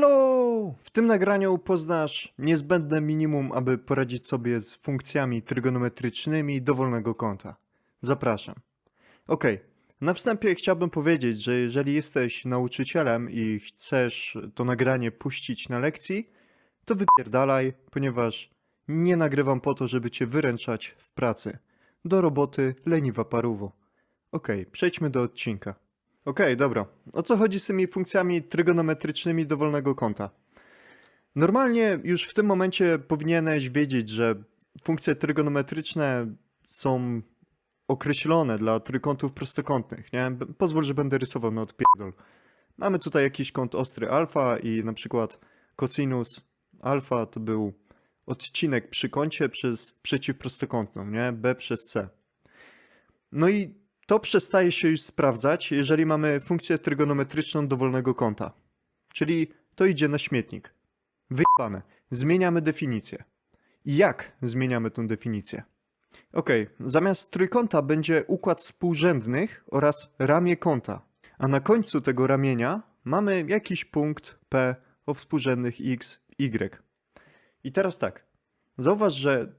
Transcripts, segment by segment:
Hello! W tym nagraniu poznasz niezbędne minimum, aby poradzić sobie z funkcjami trygonometrycznymi dowolnego kąta. Zapraszam. Ok, na wstępie chciałbym powiedzieć, że jeżeli jesteś nauczycielem i chcesz to nagranie puścić na lekcji, to wypierdalaj, ponieważ nie nagrywam po to, żeby cię wyręczać w pracy. Do roboty leniwa paruwo. Ok, przejdźmy do odcinka. Okej, dobra. O co chodzi z tymi funkcjami trygonometrycznymi dowolnego kąta? Normalnie już w tym momencie powinieneś wiedzieć, że funkcje trygonometryczne są określone dla trójkątów prostokątnych, nie? Pozwól, że będę rysował na odpierdol. Mamy tutaj jakiś kąt ostry alfa i na przykład cosinus alfa to był odcinek przy kącie przez przeciwprostokątną, nie? B przez C. No i to przestaje się już sprawdzać, jeżeli mamy funkcję trygonometryczną dowolnego kąta. Czyli to idzie na śmietnik. Wyjebane. Zmieniamy definicję. Jak zmieniamy tę definicję? Ok, zamiast trójkąta będzie układ współrzędnych oraz ramię kąta. A na końcu tego ramienia mamy jakiś punkt P o współrzędnych x, y. I teraz tak. Zauważ, że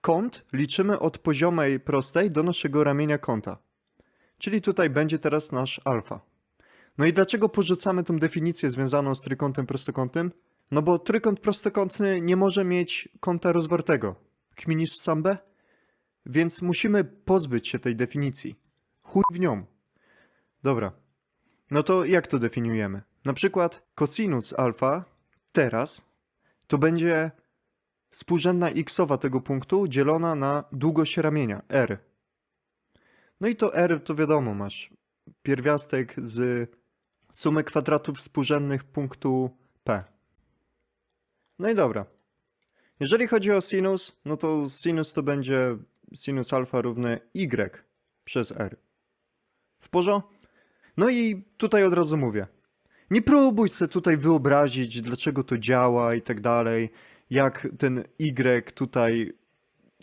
kąt liczymy od poziomej prostej do naszego ramienia kąta. Czyli tutaj będzie teraz nasz alfa. No i dlaczego porzucamy tą definicję związaną z trójkątem prostokątnym? No bo trójkąt prostokątny nie może mieć kąta rozwartego. Kminisz sam B? Więc musimy pozbyć się tej definicji. Chuj w nią. Dobra. No to jak to definiujemy? Na przykład cosinus alfa teraz to będzie współrzędna xowa tego punktu dzielona na długość ramienia r. No i to r to wiadomo, masz pierwiastek z sumy kwadratów współrzędnych punktu p. No i dobra. Jeżeli chodzi o sinus, no to sinus to będzie sinus alfa równy y przez r. W porządku? No i tutaj od razu mówię. Nie próbuj sobie tutaj wyobrazić, dlaczego to działa i tak dalej, jak ten y tutaj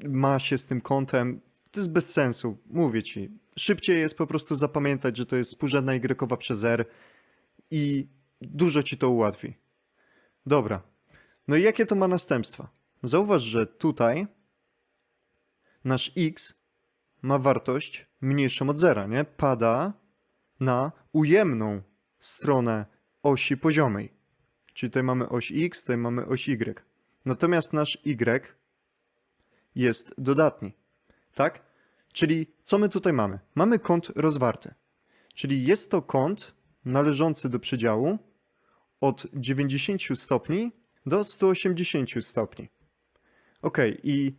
ma się z tym kątem. To jest bez sensu, mówię ci. Szybciej jest po prostu zapamiętać, że to jest współrzędna y przez r i dużo ci to ułatwi. Dobra. No i jakie to ma następstwa? Zauważ, że tutaj nasz x ma wartość mniejszą od zera, nie? Pada na ujemną stronę osi poziomej. Czyli tutaj mamy oś x, tutaj mamy oś y. Natomiast nasz y jest dodatni. Tak? Czyli co my tutaj mamy? Mamy kąt rozwarty. Czyli jest to kąt należący do przedziału od 90 stopni do 180 stopni. Ok, i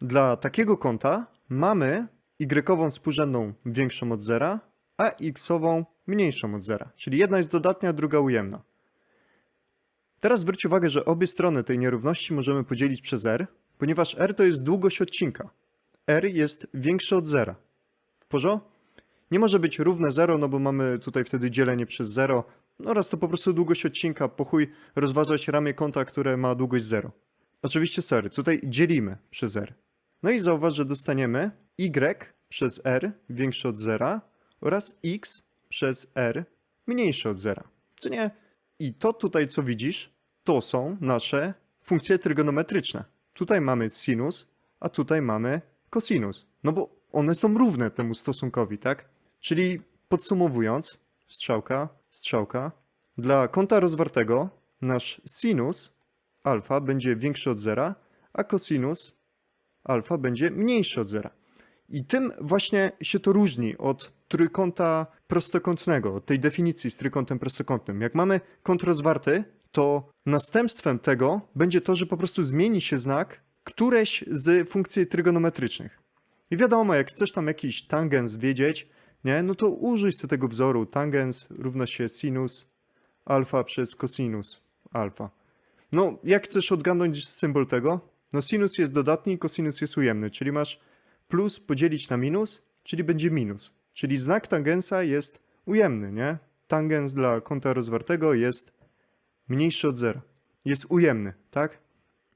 dla takiego kąta mamy y współrzędną większą od zera, a x-ową mniejszą od zera. Czyli jedna jest dodatnia, druga ujemna. Teraz zwróć uwagę, że obie strony tej nierówności możemy podzielić przez r, ponieważ r to jest długość odcinka. r jest większe od zera. W porządku? Nie może być równe 0, no bo mamy tutaj wtedy dzielenie przez 0, oraz to po prostu długość odcinka, po chuj rozważać ramię kąta, które ma długość 0. Oczywiście, sorry, tutaj dzielimy przez r. No i zauważ, że dostaniemy y przez r większe od 0 oraz x przez r mniejsze od 0. Co nie? I to tutaj, co widzisz, to są nasze funkcje trygonometryczne. Tutaj mamy sinus, a tutaj mamy cosinus. No bo one są równe temu stosunkowi, tak? Czyli podsumowując, strzałka, strzałka, dla kąta rozwartego nasz sinus alfa będzie większy od zera, a cosinus alfa będzie mniejszy od zera. I tym właśnie się to różni od trójkąta prostokątnego, od tej definicji z trójkątem prostokątnym. Jak mamy kąt rozwarty, to następstwem tego będzie to, że po prostu zmieni się znak któreś z funkcji trygonometrycznych. I wiadomo, jak chcesz tam jakiś tangens wiedzieć, nie, no to użyj sobie tego wzoru. Tangens równa się sinus alfa przez cosinus alfa. No, jak chcesz odgadnąć symbol tego? No sinus jest dodatni, cosinus jest ujemny, czyli masz plus podzielić na minus, czyli będzie minus. Czyli znak tangensa jest ujemny, nie? Tangens dla kąta rozwartego jest mniejszy od zera. Jest ujemny, tak?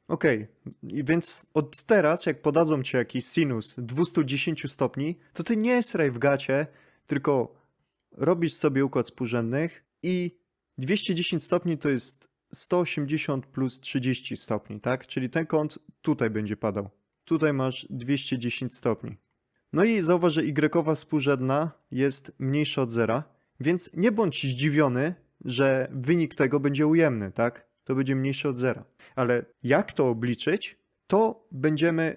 Okej, i więc od teraz, jak podadzą ci jakiś sinus 210 stopni, to ty nie sraj w gacie, tylko robisz sobie układ współrzędnych i 210 stopni to jest 180 plus 30 stopni, tak? Czyli ten kąt tutaj będzie padał. Tutaj masz 210 stopni. No i zauważ, że y współrzędna jest mniejsza od zera, więc nie bądź zdziwiony, że wynik tego będzie ujemny, tak? To będzie mniejsze od zera. Ale jak to obliczyć, to będziemy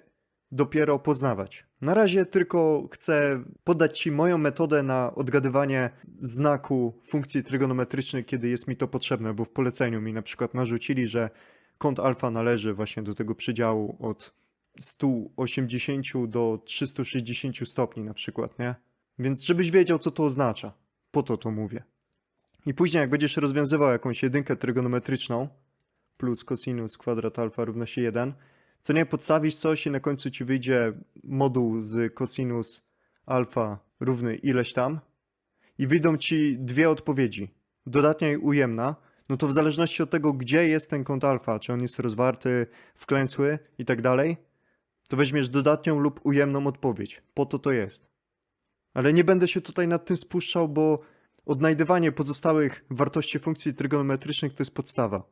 dopiero poznawać. Na razie tylko chcę podać Ci moją metodę na odgadywanie znaku funkcji trygonometrycznych, kiedy jest mi to potrzebne, bo w poleceniu mi na przykład narzucili, że kąt alfa należy właśnie do tego przedziału od 180 do 360 stopni na przykład, nie? Więc żebyś wiedział, co to oznacza. Po to to mówię. I później, jak będziesz rozwiązywał jakąś jedynkę trygonometryczną, plus cosinus kwadrat alfa równa się 1, co nie podstawisz coś i na końcu ci wyjdzie moduł z cosinus alfa równy ileś tam i wyjdą ci dwie odpowiedzi, dodatnia i ujemna, no to w zależności od tego, gdzie jest ten kąt alfa, czy on jest rozwarty, wklęsły i tak dalej, to weźmiesz dodatnią lub ujemną odpowiedź. Po to to jest. Ale nie będę się tutaj nad tym spuszczał, bo odnajdywanie pozostałych wartości funkcji trygonometrycznych to jest podstawa.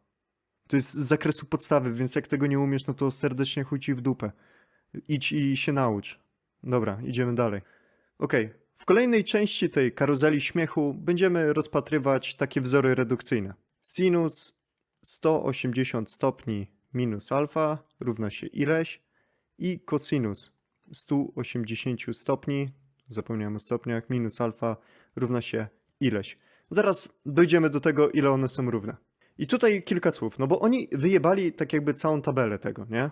To jest z zakresu podstawy, więc jak tego nie umiesz, no to serdecznie chuj ci w dupę. Idź i się naucz. Dobra, idziemy dalej. Okej, w kolejnej części tej karuzeli śmiechu będziemy rozpatrywać takie wzory redukcyjne. Sinus 180 stopni minus alfa równa się ileś i cosinus 180 stopni, zapomniałem o stopniach, minus alfa równa się ileś. Zaraz dojdziemy do tego, ile one są równe. I tutaj kilka słów, no bo oni wyjebali tak jakby całą tabelę tego, nie?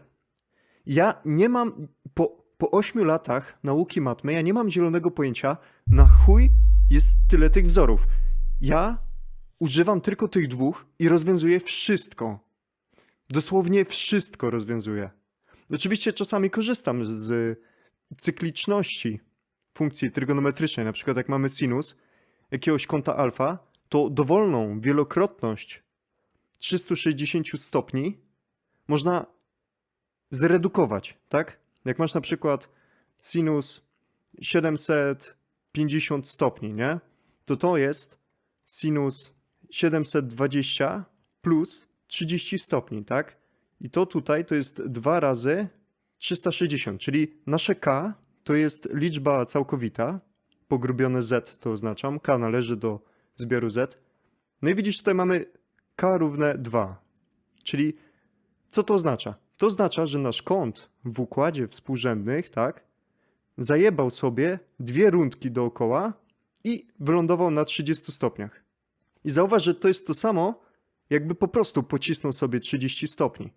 Ja nie mam, po, po 8 latach nauki matmy, ja nie mam zielonego pojęcia, na chuj jest tyle tych wzorów. Ja używam tylko tych dwóch i rozwiązuję wszystko. Dosłownie wszystko rozwiązuję. Oczywiście czasami korzystam z cykliczności funkcji trygonometrycznej, na przykład jak mamy sinus jakiegoś kąta alfa, to dowolną wielokrotność 360 stopni można zredukować, tak? Jak masz na przykład sinus 750 stopni, nie? To to jest sinus 720 plus 30 stopni, tak? I to tutaj to jest 2 razy 360, czyli nasze k to jest liczba całkowita, pogrubione z to oznaczam, k należy do zbioru z. No i widzisz, tutaj mamy k równe 2, czyli co to oznacza? To oznacza, że nasz kąt w układzie współrzędnych, tak, zajebał sobie dwie rundki dookoła i wylądował na 30 stopniach. I zauważ, że to jest to samo, jakby po prostu pocisnął sobie 30 stopni.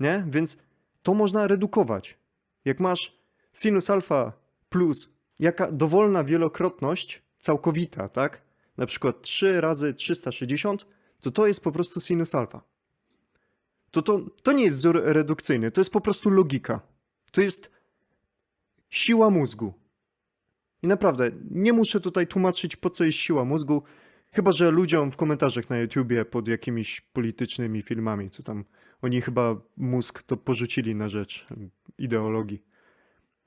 Nie? Więc to można redukować. Jak masz sinus alfa plus jaka dowolna wielokrotność całkowita, tak? Na przykład 3 razy 360, to to jest po prostu sinus alfa. To, to, to nie jest wzór redukcyjny, to jest po prostu logika. To jest siła mózgu. I naprawdę, nie muszę tutaj tłumaczyć, po co jest siła mózgu, chyba że ludziom w komentarzach na YouTubie pod jakimiś politycznymi filmami, co tam oni chyba mózg to porzucili na rzecz ideologii.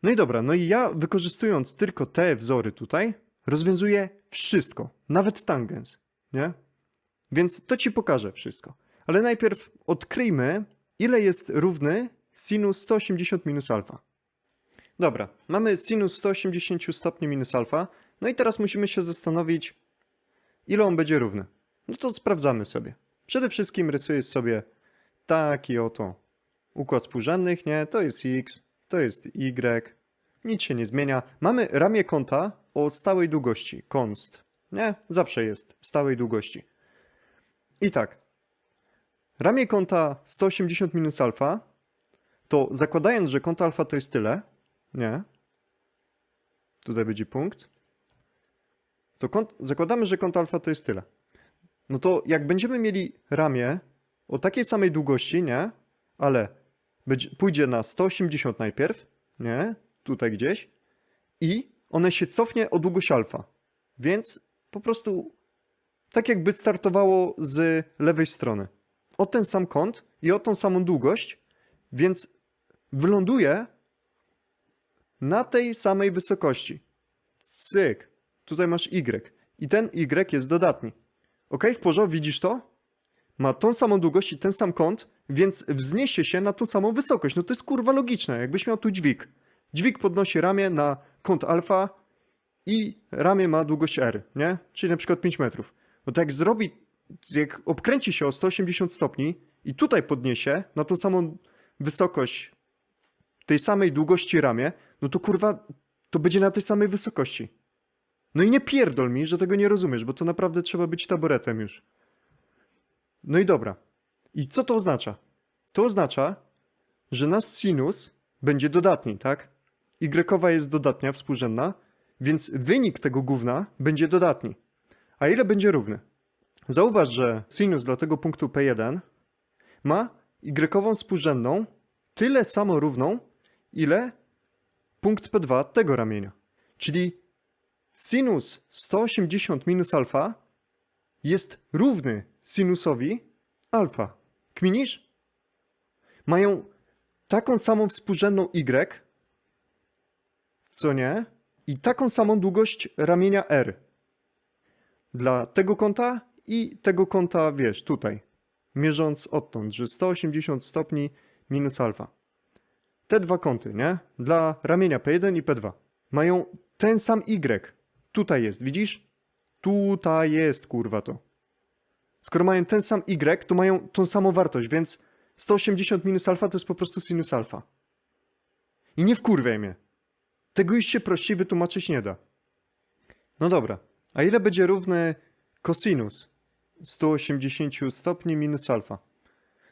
No i dobra, no i ja wykorzystując tylko te wzory tutaj, rozwiązuję wszystko, nawet tangens, nie? Więc to ci pokażę wszystko. Ale najpierw odkryjmy, ile jest równy sinus 180 minus alfa. Dobra, mamy sinus 180 stopni minus alfa, no i teraz musimy się zastanowić, ile on będzie równy. No to sprawdzamy sobie. Przede wszystkim rysuję sobie taki oto układ współrzędnych, nie? To jest x, to jest y, nic się nie zmienia. Mamy ramię kąta o stałej długości, const, nie? Zawsze jest stałej długości. I tak, ramię kąta 180 minus alfa, to zakładając, że kąt alfa to jest tyle, nie? Tutaj będzie punkt. To kąt, zakładamy, że kąt alfa to jest tyle. No to jak będziemy mieli ramię o takiej samej długości, nie? Ale będzie, pójdzie na 180 najpierw, nie? Tutaj gdzieś. I one się cofnie o długość alfa. Więc po prostu tak jakby startowało z lewej strony. O ten sam kąt i o tą samą długość, więc wyląduje na tej samej wysokości. Cyk. Tutaj masz y. I ten y jest dodatni. Ok, w porządku, widzisz to? Ma tą samą długość i ten sam kąt, więc wzniesie się na tą samą wysokość. No to jest kurwa logiczne, jakbyś miał tu dźwig. Dźwig podnosi ramię na kąt alfa i ramię ma długość r, nie? Czyli na przykład 5 metrów. No to jak zrobi, jak obkręci się o 180 stopni i tutaj podniesie na tą samą wysokość tej samej długości ramię, no to kurwa, to będzie na tej samej wysokości. No i nie pierdol mi, że tego nie rozumiesz, bo to naprawdę trzeba być taboretem już. No i dobra. I co to oznacza? To oznacza, że nasz sinus będzie dodatni, tak? Y jest dodatnia, współrzędna, więc wynik tego gówna będzie dodatni. A ile będzie równy? Zauważ, że sinus dla tego punktu P1 ma y współrzędną tyle samo równą, ile punkt P2 tego ramienia. Czyli sinus 180 minus alfa jest równy sinusowi alfa. Kminisz? Mają taką samą współrzędną y, co nie? I taką samą długość ramienia r. Dla tego kąta i tego kąta, wiesz, tutaj. Mierząc odtąd, że 180 stopni minus alfa. Te dwa kąty, nie? Dla ramienia P1 i P2. Mają ten sam y. Tutaj jest, widzisz? Tutaj jest, kurwa to. Skoro mają ten sam y, to mają tą samą wartość, więc 180 minus alfa to jest po prostu sinus alfa. I nie wkurwiaj mnie. Tego już się prościej wytłumaczyć nie da. No dobra, a ile będzie równy cosinus 180 stopni minus alfa?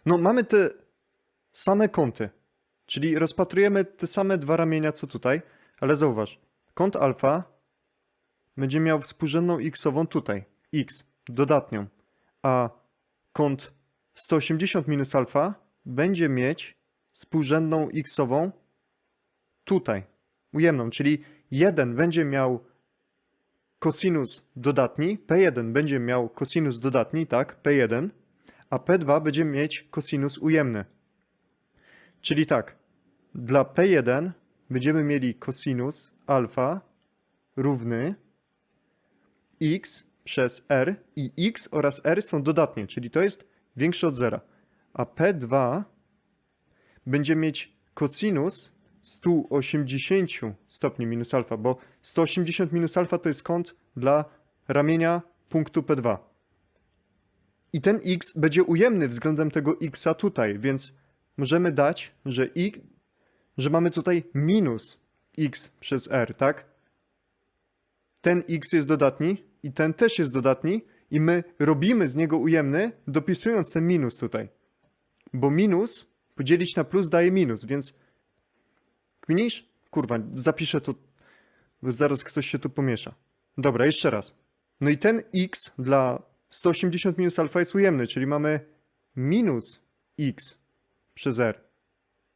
No mamy te same kąty, czyli rozpatrujemy te same dwa ramienia co tutaj, ale zauważ, kąt alfa będzie miał współrzędną x-ową tutaj, x, dodatnią, a kąt 180 minus alfa będzie mieć współrzędną x-ową tutaj, ujemną, czyli 1 będzie miał kosinus dodatni, P1 będzie miał kosinus dodatni, tak, P1, a P2 będzie mieć kosinus ujemny. Czyli tak, dla P1 będziemy mieli kosinus alfa równy x przez r i x oraz r są dodatnie, czyli to jest większe od zera. A P2 będzie mieć kosinus 180 stopni minus alfa, bo 180 minus alfa to jest kąt dla ramienia punktu P2. I ten x będzie ujemny względem tego xa tutaj, więc możemy dać, że, i, że mamy tutaj minus x przez r, tak? Ten x jest dodatni i ten też jest dodatni i my robimy z niego ujemny, dopisując ten minus tutaj. Bo minus podzielić na plus daje minus, więc Kminisz? Kurwa, zapiszę to, bo zaraz ktoś się tu pomiesza. Dobra, jeszcze raz. No i ten x dla 180 minus alfa jest ujemny, czyli mamy minus x przez r.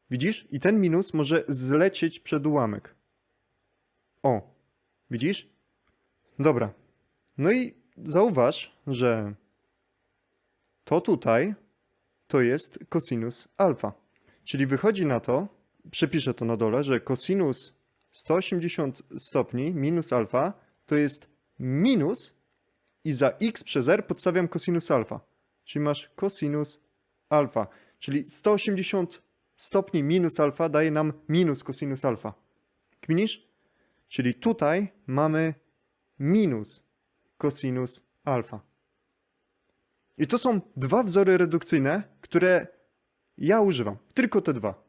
Widzisz? I ten minus może zlecieć przed ułamek. O, widzisz? Dobra. No i zauważ, że to tutaj to jest cosinus alfa. Czyli wychodzi na to, przepiszę to na dole, że cosinus 180 stopni minus alfa to jest minus i za x przez r podstawiam cosinus alfa. Czyli masz cosinus alfa. Czyli 180 stopni minus alfa daje nam minus cosinus alfa. Kminisz? Czyli tutaj mamy minus cosinus alfa. I to są dwa wzory redukcyjne, które ja używam. Tylko te dwa.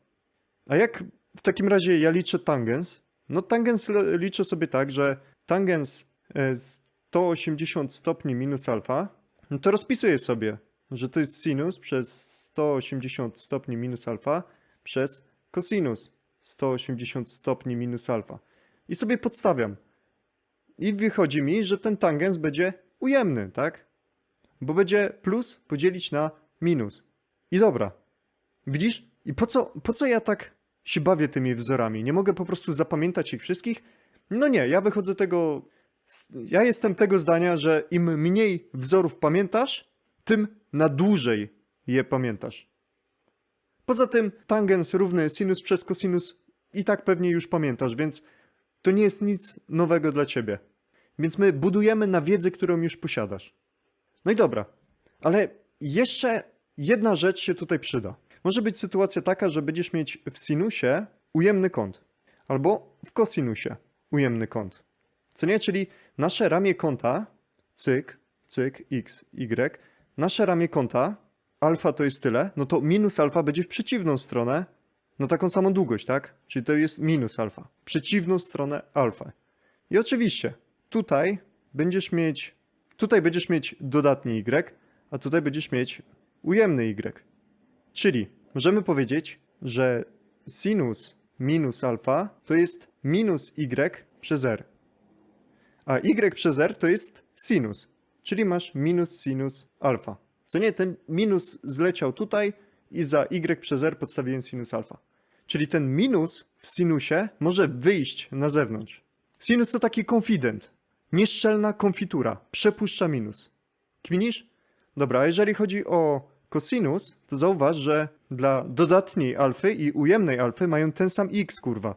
A jak w takim razie ja liczę tangens? No tangens liczę sobie tak, że tangens 180 stopni minus alfa, no to rozpisuję sobie, że to jest sinus przez 180 stopni minus alfa przez cosinus 180 stopni minus alfa. I sobie podstawiam. I wychodzi mi, że ten tangens będzie ujemny, tak? Bo będzie plus podzielić na minus. I dobra. Widzisz? I po co, po co ja tak się bawię tymi wzorami? Nie mogę po prostu zapamiętać ich wszystkich? No nie, ja wychodzę tego. Ja jestem tego zdania, że im mniej wzorów pamiętasz, tym na dłużej je pamiętasz. Poza tym tangens równy sinus przez cosinus i tak pewnie już pamiętasz, więc to nie jest nic nowego dla ciebie. Więc my budujemy na wiedzy, którą już posiadasz. No i dobra, ale jeszcze jedna rzecz się tutaj przyda. Może być sytuacja taka, że będziesz mieć w sinusie ujemny kąt, albo w kosinusie ujemny kąt. Co nie? Czyli nasze ramię kąta, cyk, cyk, x, y, nasze ramię kąta, alfa to jest tyle, no to minus alfa będzie w przeciwną stronę, no taką samą długość, tak? Czyli to jest minus alfa, przeciwną stronę alfa. I oczywiście, tutaj będziesz mieć, tutaj będziesz mieć dodatni y, a tutaj będziesz mieć ujemny y. Czyli możemy powiedzieć, że sinus minus alfa to jest minus y przez r. A y przez r to jest sinus, czyli masz minus sinus alfa. Co nie, ten minus zleciał tutaj i za y przez r podstawiłem sinus alfa. Czyli ten minus w sinusie może wyjść na zewnątrz. Sinus to taki konfident, nieszczelna konfitura, przepuszcza minus. Kminisz? Dobra, jeżeli chodzi o cosinus, to zauważ, że dla dodatniej alfy i ujemnej alfy mają ten sam x, kurwa.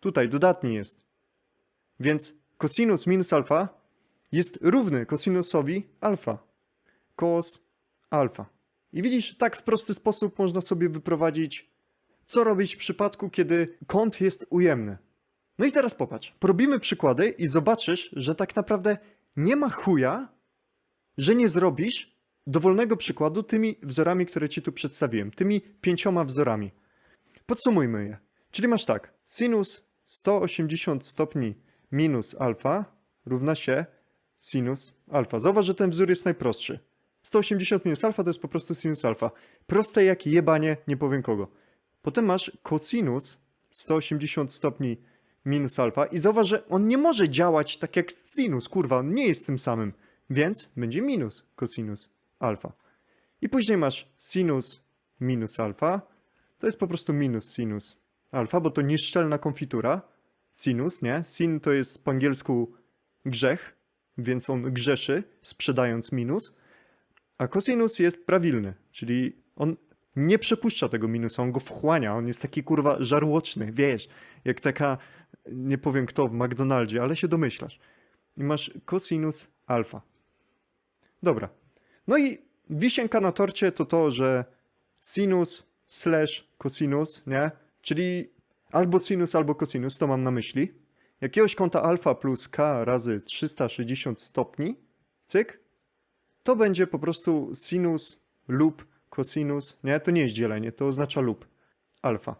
Tutaj dodatni jest. Więc cosinus minus alfa jest równy cosinusowi alfa. Cos alfa. I widzisz, tak w prosty sposób można sobie wyprowadzić, co robić w przypadku, kiedy kąt jest ujemny. No i teraz popatrz. Porobimy przykłady i zobaczysz, że tak naprawdę nie ma chuja, że nie zrobisz dowolnego przykładu tymi wzorami, które ci tu przedstawiłem. Tymi pięcioma wzorami. Podsumujmy je. Czyli masz tak. Sinus 180 stopni minus alfa równa się sinus alfa. Zauważ, że ten wzór jest najprostszy. 180 minus alfa to jest po prostu sinus alfa. Proste jak jebanie, nie powiem kogo. Potem masz cosinus 180 stopni minus alfa i zauważ, że on nie może działać tak jak sinus, kurwa, on nie jest tym samym, więc będzie minus cosinus alfa. I później masz sinus minus alfa, to jest po prostu minus sinus alfa, bo to nieszczelna konfitura. Sinus, nie? Sin to jest po angielsku grzech, więc on grzeszy, sprzedając minus. A cosinus jest prawilny, czyli on nie przepuszcza tego minusa, on go wchłania, on jest taki kurwa żarłoczny, wiesz, jak taka, nie powiem kto w McDonaldzie, ale się domyślasz. I masz cosinus alfa. Dobra. No i wisienka na torcie to to, że sinus slash cosinus, nie? Czyli albo sinus, albo cosinus, to mam na myśli. Jakiegoś kąta alfa plus k razy 360 stopni, cyk, to będzie po prostu sinus lub cosinus, nie? To nie jest dzielenie, to oznacza lub alfa,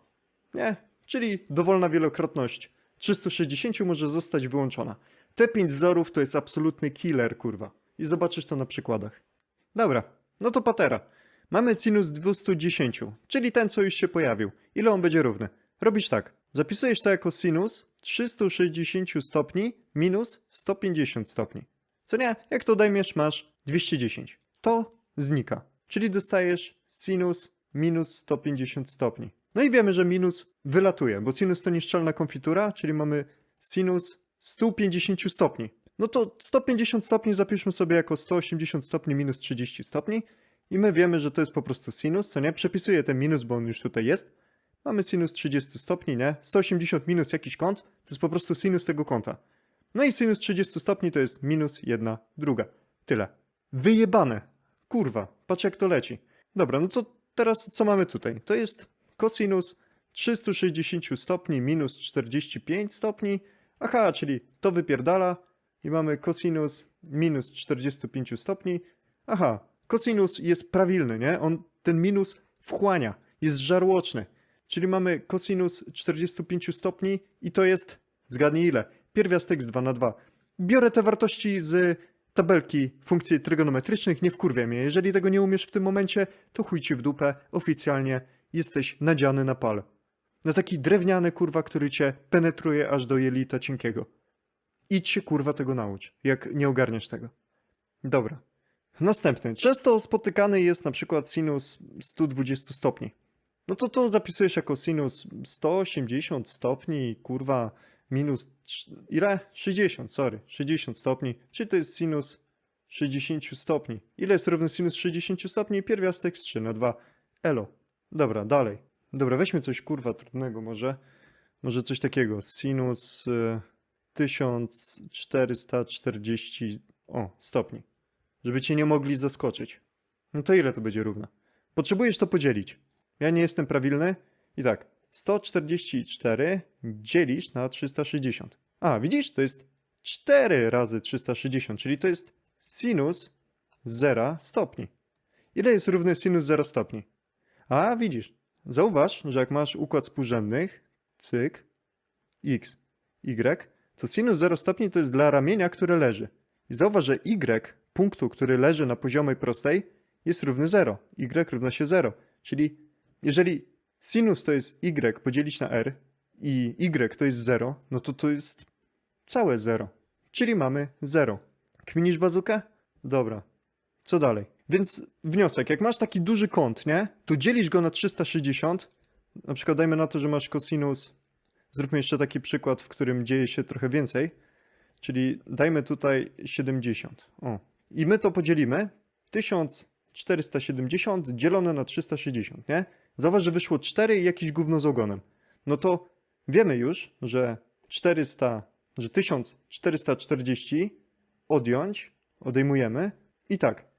nie? Czyli dowolna wielokrotność 360 może zostać wyłączona. Te 5 wzorów to jest absolutny killer, kurwa. I zobaczysz to na przykładach. Dobra, no to patera. Mamy sinus 210, czyli ten, co już się pojawił. Ile on będzie równy? Robisz tak. Zapisujesz to jako sinus 360 stopni minus 150 stopni. Co nie? Jak to dajmiesz, masz 210. To znika. Czyli dostajesz sinus minus 150 stopni. No i wiemy, że minus wylatuje, bo sinus to nieszczelna konfitura, czyli mamy sinus 150 stopni. No to 150 stopni zapiszmy sobie jako 180 stopni minus 30 stopni i my wiemy, że to jest po prostu sinus, co nie? Przepisuję ten minus, bo on już tutaj jest. Mamy sinus 30 stopni, nie? 180 minus jakiś kąt, to jest po prostu sinus tego kąta. No i sinus 30 stopni to jest minus 1 druga. Tyle. Wyjebane. Kurwa, patrz jak to leci. Dobra, no to teraz co mamy tutaj? To jest cosinus 360 stopni minus 45 stopni. Aha, czyli to wypierdala i mamy cosinus minus 45 stopni. Aha, cosinus jest prawilny, nie? On ten minus wchłania, jest żarłoczny. Czyli mamy cosinus 45 stopni i to jest, zgadnij ile, pierwiastek z 2 na 2. Biorę te wartości z tabelki funkcji trygonometrycznych, nie wkurwia mnie. Jeżeli tego nie umiesz w tym momencie, to chuj ci w dupę, oficjalnie jesteś nadziany na pal. Na taki drewniany kurwa, który cię penetruje aż do jelita cienkiego. Idź się kurwa tego naucz, jak nie ogarniesz tego. Dobra. Następny. Często spotykany jest na przykład sinus 120 stopni. No to to zapisujesz jako sinus 180 stopni, kurwa, minus. Ile? 60, sorry. 60 stopni. Czyli to jest sinus 60 stopni. Ile jest równy sinus 60 stopni? Pierwiastek z 3 na 2. Elo. Dobra, dalej. Dobra, weźmy coś kurwa trudnego może. Może coś takiego. Sinus y, 1440 o, stopni. żeby cię nie mogli zaskoczyć. No to ile to będzie równe? Potrzebujesz to podzielić. Ja nie jestem prawilny. I tak, 144 dzielisz na 360. A, widzisz? To jest 4 razy 360, czyli to jest sinus 0 stopni. Ile jest równy sinus 0 stopni? A, widzisz. Zauważ, że jak masz układ współrzędnych, cyk, x, y, to sinus 0 stopni to jest dla ramienia, które leży. I zauważ, że y punktu, który leży na poziomej prostej, jest równy 0. y równa się 0. Czyli jeżeli sinus to jest y podzielić na r i y to jest 0, no to to jest całe 0. Czyli mamy 0. Kminisz bazukę? Dobra. Co dalej? Więc wniosek, jak masz taki duży kąt, nie? To dzielisz go na 360. Na przykład dajmy na to, że masz cosinus. Zróbmy jeszcze taki przykład, w którym dzieje się trochę więcej. Czyli dajmy tutaj 70. O. I my to podzielimy. 1470 dzielone na 360, nie? Zauważ, że wyszło 4 i jakiś gówno z ogonem. No to wiemy już, że 400, że 1440 odjąć, odejmujemy. I tak,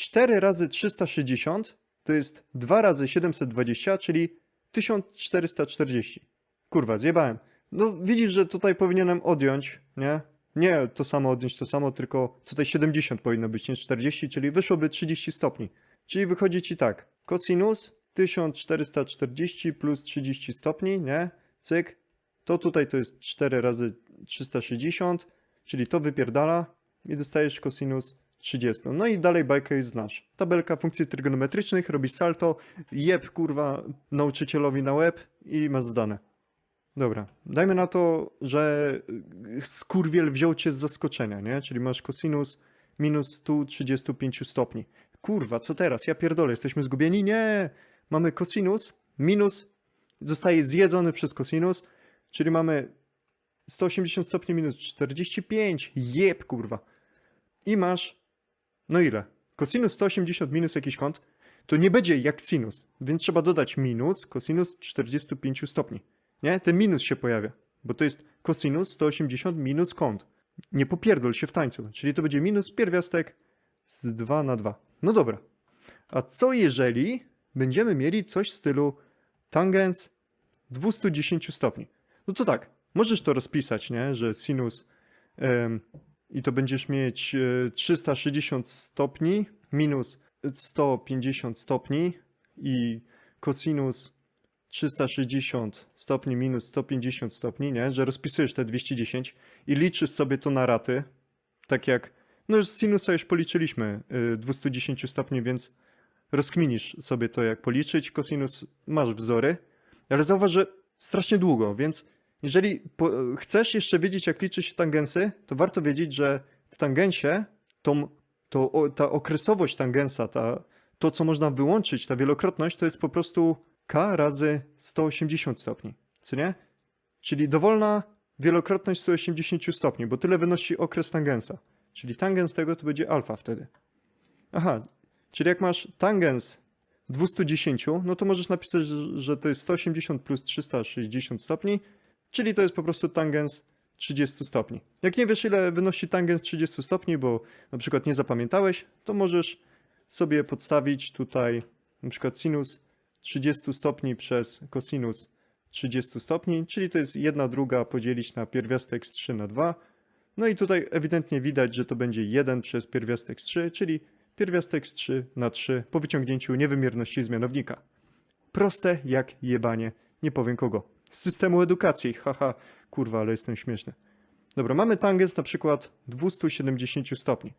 4 razy 360 to jest 2 razy 720, czyli 1440. Kurwa, zjebałem. No widzisz, że tutaj powinienem odjąć, nie? Nie to samo odjąć to samo, tylko tutaj 70 powinno być, nie 40, czyli wyszłoby 30 stopni. Czyli wychodzi ci tak, cosinus 1440 plus 30 stopni, nie? Cyk. To tutaj to jest 4 razy 360, czyli to wypierdala i dostajesz cosinus 30. No i dalej bajkę już znasz. Tabelka funkcji trygonometrycznych, robisz salto, jeb kurwa nauczycielowi na łeb i masz zdane. Dobra, dajmy na to, że skurwiel wziął cię z zaskoczenia, nie? Czyli masz cosinus minus 135 stopni. Kurwa, co teraz? Ja pierdolę, jesteśmy zgubieni? Nie! Mamy cosinus minus, zostaje zjedzony przez cosinus, czyli mamy 180 stopni minus 45, jeb kurwa. I masz, no ile? Cosinus 180 minus jakiś kąt, to nie będzie jak sinus, więc trzeba dodać minus cosinus 45 stopni. Nie? Ten minus się pojawia, bo to jest cosinus 180 minus kąt. Nie popierdol się w tańcu, czyli to będzie minus pierwiastek z 2 na 2. No dobra. A co jeżeli będziemy mieli coś w stylu tangens 210 stopni? No to tak, możesz to rozpisać, nie? Że sinus i to będziesz mieć e, 360 stopni minus 150 stopni i cosinus 360 stopni minus 150 stopni, nie? Że rozpisujesz te 210 i liczysz sobie to na raty, tak jak, no już sinusa już policzyliśmy y, 210 stopni, więc rozkminisz sobie to, jak policzyć. Kosinus masz wzory, ale zauważ, że strasznie długo, więc jeżeli chcesz jeszcze wiedzieć, jak liczy się tangensy, to warto wiedzieć, że w tangensie tą, to, o, ta okresowość tangensa, ta, to co można wyłączyć, ta wielokrotność, to jest po prostu k razy 180 stopni, co nie? Czyli dowolna wielokrotność 180 stopni, bo tyle wynosi okres tangensa. Czyli tangens tego to będzie alfa wtedy. Aha, czyli jak masz tangens 210, no to możesz napisać, że to jest 180 plus 360 stopni, czyli to jest po prostu tangens 30 stopni. Jak nie wiesz, ile wynosi tangens 30 stopni, bo na przykład nie zapamiętałeś, to możesz sobie podstawić tutaj na przykład sinus 30 stopni przez cosinus 30 stopni, czyli to jest 1 druga podzielić na pierwiastek z 3 na 2. No i tutaj ewidentnie widać, że to będzie 1 przez pierwiastek z 3, czyli pierwiastek z 3 na 3 po wyciągnięciu niewymierności z mianownika. Proste jak jebanie, nie powiem kogo. Z systemu edukacji, haha, kurwa, ale jestem śmieszny. Dobra, mamy tangens na przykład 270 stopni.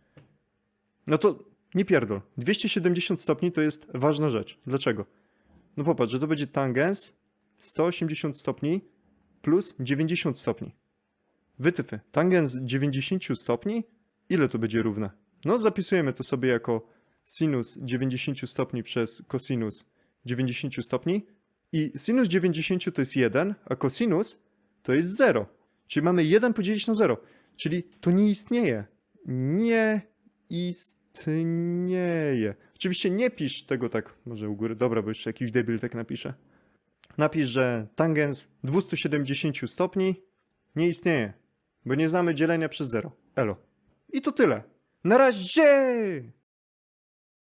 No to nie pierdol. 270 stopni to jest ważna rzecz. Dlaczego? No popatrz, że to będzie tangens 180 stopni plus 90 stopni. Wytyfy. Tangens 90 stopni? Ile to będzie równe? No zapisujemy to sobie jako sinus 90 stopni przez cosinus 90 stopni. I sinus 90 to jest 1, a cosinus to jest 0. Czyli mamy 1 podzielić na 0. Czyli to nie istnieje. Nie istnieje. Oczywiście nie pisz tego tak, może u góry, dobra, bo jeszcze jakiś debil tak napisze. Napisz, że tangens 270 stopni nie istnieje, bo nie znamy dzielenia przez 0. Elo. I to tyle. Na razie!